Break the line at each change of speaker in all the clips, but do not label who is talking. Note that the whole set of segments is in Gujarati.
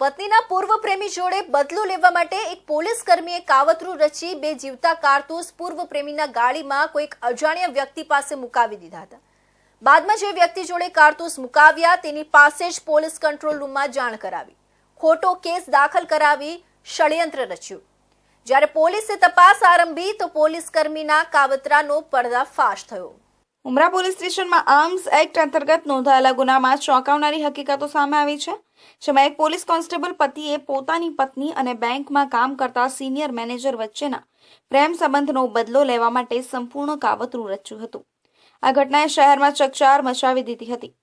પત્નીના પૂર્વ પ્રેમી જોડે બદલો લેવા માટે એક પોલીસ કર્મીએ કાવતરું રચી બે જીવતા કારતૂસ પૂર્વ પ્રેમીના ગાડીમાં કોઈક અજાણ્યા વ્યક્તિ પાસે મુકાવી દીધા હતા. બાદમાં જે વ્યક્તિ જોડે કારતૂસ મુકાવ્યા, તેની પાસે જ પોલીસ કંટ્રોલ રૂમમાં જાણ કરાવી. ખોટો કેસ દાખલ કરાવી ષડયંત્ર રચ્યું. જ્યારે પોલીસે તપાસ આરંભી તો પોલીસ કર્મીના કાવતરાનો પર્દાફાશ થયો.
ઉમરા પોલીસ સ્ટેશનમાં આર્મ્સ એક્ટ અંતર્ગત નોંધાયેલા ગુનામાં ચોંકાવનારી હકીકતો સામે આવી છે, જેમાં એક પોલીસ કોન્સ્ટેબલ પતિએ પોતાની પત્ની અને બેંકમાં કામ કરતા સિનિયર મેનેજર વચ્ચેના પ્રેમ સંબંધનો બદલો લેવા માટે સંપૂર્ણ કાવતરું રચ્યું હતું. આ ઘટનાએ શહેરમાં ચકચાર મચાવી દીધી હતી.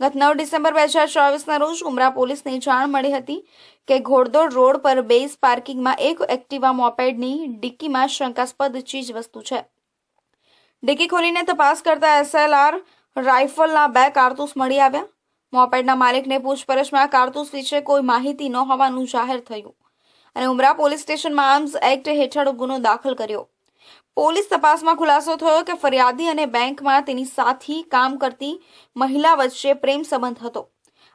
ગત નવ ડિસેમ્બર બે હજાર ચોવીસના રોજ ઉમરા પોલીસને જાણ મળી હતી કે ઘોડદોડ રોડ પર બેઝ પાર્કિંગમાં એક એક્ટિવા મોપેડની ડિક્કીમાં શંકાસ્પદ ચીજ વસ્તુ છે. ડિક્કી ખોલીને તપાસ કરતા એસએલઆર રાઇફલના બે કારતૂસ મળી આવ્યા. મોપેડના માલિકને પૂછપરછમાં કારતૂસ વિશે કોઈ માહિતી ન હોવાનું જાહેર થયું અને ઉમરા પોલીસ સ્ટેશનમાં આર્મ્સ એક્ટ હેઠળ ગુનો દાખલ કર્યો. પોલીસ તપાસમાં ખુલાસો થયો કે ફરિયાદી અને બેંકમાં તેની સાથી કામ કરતી મહિલા વચ્ચે પ્રેમ સંબંધ હતો.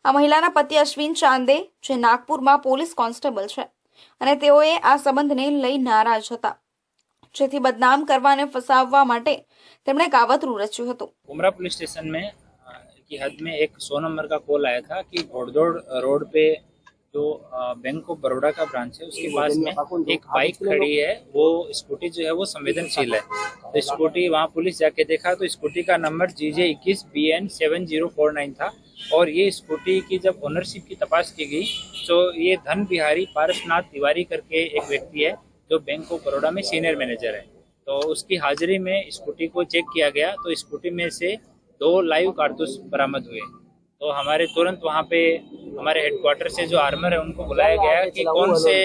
આ મહિલાના પતિ અશ્વિન ચાંદે, જે નાગપુરમાં પોલીસ કોન્સ્ટેબલ છે, અને તેઓએ આ સંબંધને લઈ નારાજ હતા. જેથી બદનામ કરવા અને ફસાવવા માટે તેમણે કાવતરું રચ્યું હતું
उमरा पुलिस स्टेशन में अ, की हद में एक सौ नंबर का कॉल आया था कि घोड़दौड़ रोड पे जो अ, बैंक ऑफ बड़ौदा का ब्रांच है उसके पास में एक बाइक खड़ी है वो स्कूटी जो है वो संवेदनशील है तो स्कूटी वहाँ पुलिस जाके देखा तो स्कूटी का नंबर जी जे इक्कीस B N seven zero four nine था और ये स्कूटी की जब ओनरशिप की तपास की गई तो ये धन बिहारी पारसनाथ तिवारी करके एक व्यक्ति है जो बैंक ऑफ़ बड़ौदा में सीनियर मैनेजर है। तो उसकी हाजिरी में स्कूटी को चेक किया गया तो स्कूटी में से दो लाइव कारतूस बरामद हुए। तो हमारे तुरंत वहाँ पे हमारे हेडक्वार्टर से जो आर्मर है, उनको बुलाया गया कि कौन से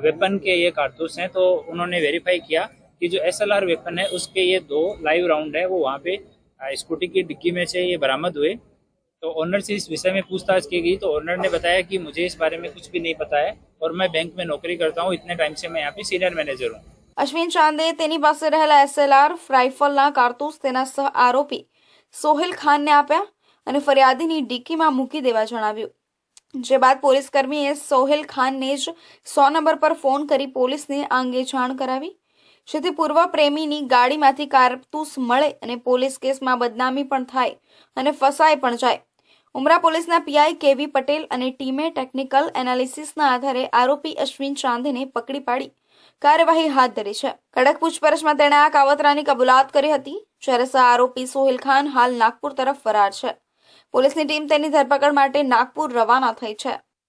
वेपन के ये कारतूस हैं। तो उन्होंने वेरीफाई किया कि जो एसएलआर वेपन है, उसके ये दो लाइव राउंड है, वो वहाँ पे स्कूटी की डिक्की में से ये बरामद हुए। तो ओनर से इस विषय में पूछताछ की गई तो ओनर ने बताया कि मुझे इस बारे में कुछ भी नहीं पता है और मैं बैंक में नौकरी करता हूँ इतने टाइम से मैं यहाँ पे सीनियर मैनेजर हूँ
અશ્વિન ચાંદે તેની પાસે રહેલા એસએલઆર રાઇફલના કારતૂસ તેના સહ આરોપી સોહેલ ખાનને આપ્યા અને ફરિયાદીની ડિક્કીમાં મૂકી દેવા જણાવ્યું જે બાદ પોલીસ કર્મીએ સોહેલ ખાનને જ સો નંબર પર ફોન કરી પોલીસને આ અંગે જાણ કરાવી જેથી પૂર્વ પ્રેમીની ગાડીમાંથી કારતૂસ મળે અને પોલીસ કેસમાં બદનામી પણ થાય અને ફસાઈ પણ જાય ઉમરા પોલીસના પીઆઈ કેવી પટેલ અને ટીમે ટેકનિકલ એનાલિસિસના આધારે આરોપી અશ્વિન ચાંદેને પકડી પાડી. કાર્યવાહી હાથ ધરી છે. કડક પૂછપરછમાં તેણે આ કાવતરાની કબૂલાત કરી હતી, જ્યારે સહ આરોપી સોહિલ ખાન હાલ નાગપુર તરફ ફરાર છે. પોલીસની ટીમ તેની ધરપકડ માટે નાગપુર રવાના થઈ છે.